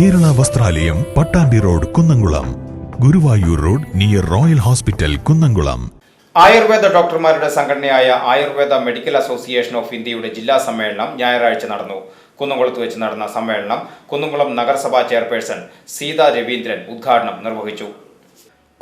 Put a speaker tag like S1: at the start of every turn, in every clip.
S1: ദേവാലയം Pattambi road Kunnamkulam. Guruvayur road near royal hospital Kunnamkulam.
S2: Ayurveda ഡോക്ടർമാരുടെ സംഘടനയായ Ayurveda medical association of ഇന്ത്യയുടെ ജില്ലാ സമ്മേളനം ഞായറാഴ്ച നടന്നു. കുന്നംകുളത്ത് വെച്ച് നടന്ന സമ്മേളനം കുന്നംകുളം നഗരസഭാ ചെയർപേഴ്സൺ സീത രവീന്ദ്രൻ ഉദ്ഘാടനം നിർവഹിച്ചു.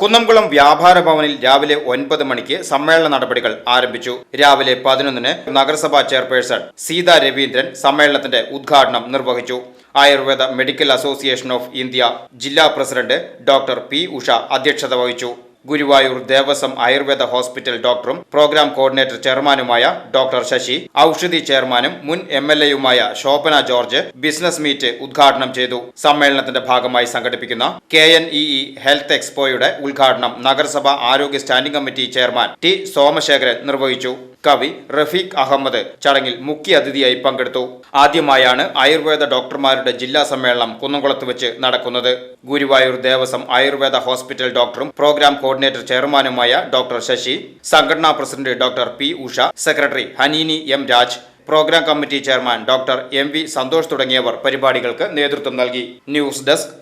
S2: കുന്നംകുളം വ്യാപാര ഭവനിൽ രാവിലെ ഒൻപത് മണിക്ക് സമ്മേളന നടപടികൾ ആരംഭിച്ചു. രാവിലെ പതിനൊന്നിന് നഗരസഭാ ചെയർപേഴ്സൺ സീത രവീന്ദ്രൻ സമ്മേളനത്തിന്റെ ഉദ്ഘാടനം നിർവഹിച്ചു. Ayurveda medical association of India ജില്ലാ പ്രസിഡന്റ് ഡോക്ടർ പി ഉഷ അധ്യക്ഷത വഹിച്ചു. ഗുരുവായൂർ ദേവസ്വം ആയുർവേദ ഹോസ്പിറ്റൽ ഡോക്ടറും പ്രോഗ്രാം കോർഡിനേറ്റർ ചെയർമാനുമായ ഡോക്ടർ ശശി ഔഷധി ചെയർമാനും മുൻ എം എൽ എയുമായ ശോഭന ജോർജ് ബിസിനസ് മീറ്റ് ഉദ്ഘാടനം ചെയ്തു. സമ്മേളനത്തിന്റെ ഭാഗമായി സംഘടിപ്പിക്കുന്ന K N E E health എക്സ്പോയുടെ ഉദ്ഘാടനം നഗരസഭ ആരോഗ്യ standing committee chairman T Somasekharan നിർവഹിച്ചു. കവി റഫീഖ് അഹമ്മദ് ചടങ്ങിൽ മുഖ്യ അതിഥിയായി പങ്കെടുത്തു. ആദ്യമായാണ് ആയുർവേദ ഡോക്ടർമാരുടെ ജില്ലാ സമ്മേളനം കുന്നംകുളത്ത് വെച്ച് നടക്കുന്നത്. ഗുരുവായൂർ ദേവസ്വം ആയുർവേദ ഹോസ്പിറ്റൽ ഡോക്ടറും പ്രോഗ്രാം ചെയർമാനുമായ ഡോക്ടർ ശശി സംഘടനാ president doctor P Usha secretary Hanini M Raj programme committee chairman doctor M V Santhosh തുടങ്ങിയവർ പരിപാടികൾക്ക് നേതൃത്വം നൽകി news desk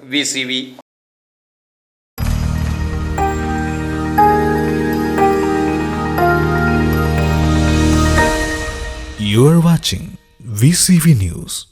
S2: V
S1: You are watching VCV News.